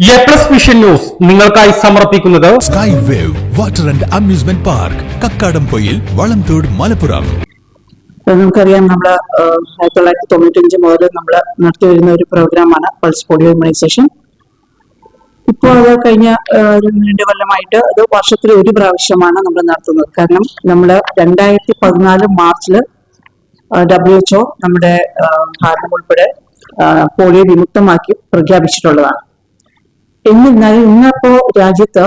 A plus vision news നിങ്ങൾക്കായി സമർപ്പിക്കുന്നത് sky wave water and amusement park Kakkadampoyil Valamthode Malappuram നമുക്കറിയാം നമ്മൾ ആയിരത്തി തൊള്ളായിരത്തി തൊണ്ണൂറ്റഞ്ച് മുതൽ നമ്മൾ നടത്തി വരുന്ന ഒരു പ്രോഗ്രാമാണ് പൾസ് പോളിയോ ഇമ്മ്യൂണൈസേഷൻ ഇപ്പോൾ അത് കഴിഞ്ഞ ഒരു രണ്ട് കൊല്ലമായിട്ട് അത് വർഷത്തിൽ ഒരു പ്രാവശ്യമാണ് നമ്മൾ നടത്തുന്നത്. കാരണം നമ്മൾ രണ്ടായിരത്തി പതിനാല് മാർച്ചിൽ ഡബ്ല്യു എച്ച്ഒ നമ്മുടെ ഭാരതം ഉൾപ്പെടെ പോളിയോ വിമുക്തമാക്കി പ്രഖ്യാപിച്ചിട്ടുള്ളതാണ്. എന്നിരുന്നാലും ഇന്നിപ്പോ രാജ്യത്ത്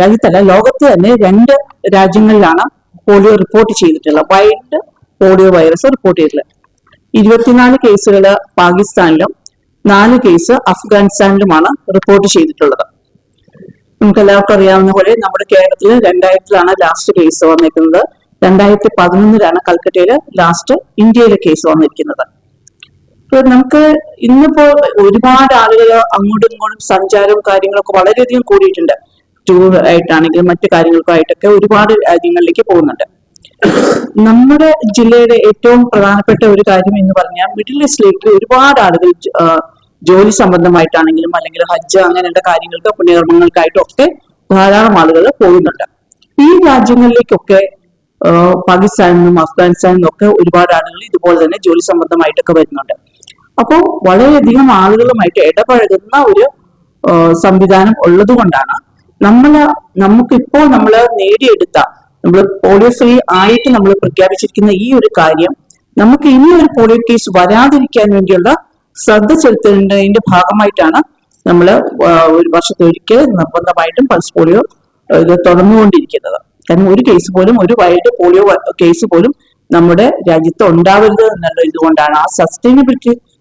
രാജ്യത്തല്ല ലോകത്ത് തന്നെ രണ്ട് രാജ്യങ്ങളിലാണ് പോളിയോ റിപ്പോർട്ട് ചെയ്തിട്ടുള്ളത്. വൈൽഡ് പോളിയോ വൈറസ് റിപ്പോർട്ട് ചെയ്തിട്ടുള്ളത്. ഇരുപത്തിനാല് കേസുകൾ പാകിസ്ഥാനിലും നാല് കേസ് അഫ്ഗാനിസ്ഥാനിലുമാണ് റിപ്പോർട്ട് ചെയ്തിട്ടുള്ളത്. നമുക്ക് എല്ലാവർക്കും അറിയാവുന്ന പോലെ നമ്മുടെ കേരളത്തിൽ രണ്ടായിരത്തിലാണ് ലാസ്റ്റ് കേസ് വന്നിരിക്കുന്നത്. രണ്ടായിരത്തി പതിനൊന്നിലാണ് കൽക്കട്ടയിൽ ലാസ്റ്റ് ഇന്ത്യയിലെ കേസ് വന്നിരിക്കുന്നത്. ഇപ്പൊ നമുക്ക് ഇന്നിപ്പോ ഒരുപാട് ആളുകൾ അങ്ങോട്ടും ഇങ്ങോട്ടും സഞ്ചാരവും കാര്യങ്ങളൊക്കെ വളരെയധികം കൂടിയിട്ടുണ്ട്. ടൂർ ആയിട്ടാണെങ്കിലും മറ്റു കാര്യങ്ങൾക്കായിട്ടൊക്കെ ഒരുപാട് രാജ്യങ്ങളിലേക്ക് പോകുന്നുണ്ട്. നമ്മുടെ ജില്ലയുടെ ഏറ്റവും പ്രധാനപ്പെട്ട ഒരു കാര്യം എന്ന് പറഞ്ഞാൽ മിഡിൽ ഈസ്റ്റിലേക്ക് ഒരുപാട് ആളുകൾ ജോലി സംബന്ധമായിട്ടാണെങ്കിലും അല്ലെങ്കിൽ ഹജ്ജ് അങ്ങനെയുള്ള കാര്യങ്ങൾക്ക് പുണ്യകർമ്മങ്ങൾക്കായിട്ടും ഒക്കെ ധാരാളം ആളുകൾ പോകുന്നുണ്ട്. ഈ രാജ്യങ്ങളിലേക്കൊക്കെ പാകിസ്ഥാനിൽ നിന്നും അഫ്ഗാനിസ്ഥാനിൽ നിന്നും ഒക്കെ ഒരുപാട് ആളുകൾ ഇതുപോലെ തന്നെ ജോലി സംബന്ധമായിട്ടൊക്കെ വരുന്നുണ്ട്. അപ്പോൾ വളരെയധികം ആളുകളുമായിട്ട് ഇടപഴകുന്ന ഒരു സംവിധാനം ഉള്ളത് കൊണ്ടാണ് നമ്മൾ നമുക്കിപ്പോൾ നമ്മൾ നേടിയെടുത്ത നമ്മൾ പോളിയോ ഫ്രീ ആയിട്ട് നമ്മൾ പ്രഖ്യാപിച്ചിരിക്കുന്ന ഈ ഒരു കാര്യം നമുക്ക് ഇനി ഒരു പോളിയോ കേസ് വരാതിരിക്കാൻ വേണ്ടിയുള്ള ശ്രദ്ധ ചെലുത്തേണ്ടതിന്റെ ഭാഗമായിട്ടാണ് നമ്മൾ ഒരു വർഷത്തൊരിക്കൽ നിർബന്ധമായിട്ടും പൾസ് പോളിയോ ഇത് തുടർന്നുകൊണ്ടിരിക്കുന്നത്. കാരണം ഒരു കേസ് പോലും ഒരു വൈഡ് പോളിയോ കേസ് പോലും നമ്മുടെ രാജ്യത്ത് ഉണ്ടാവരുത് എന്നുള്ള ഇതുകൊണ്ടാണ് ആ സസ്റ്റൈനബിലിറ്റി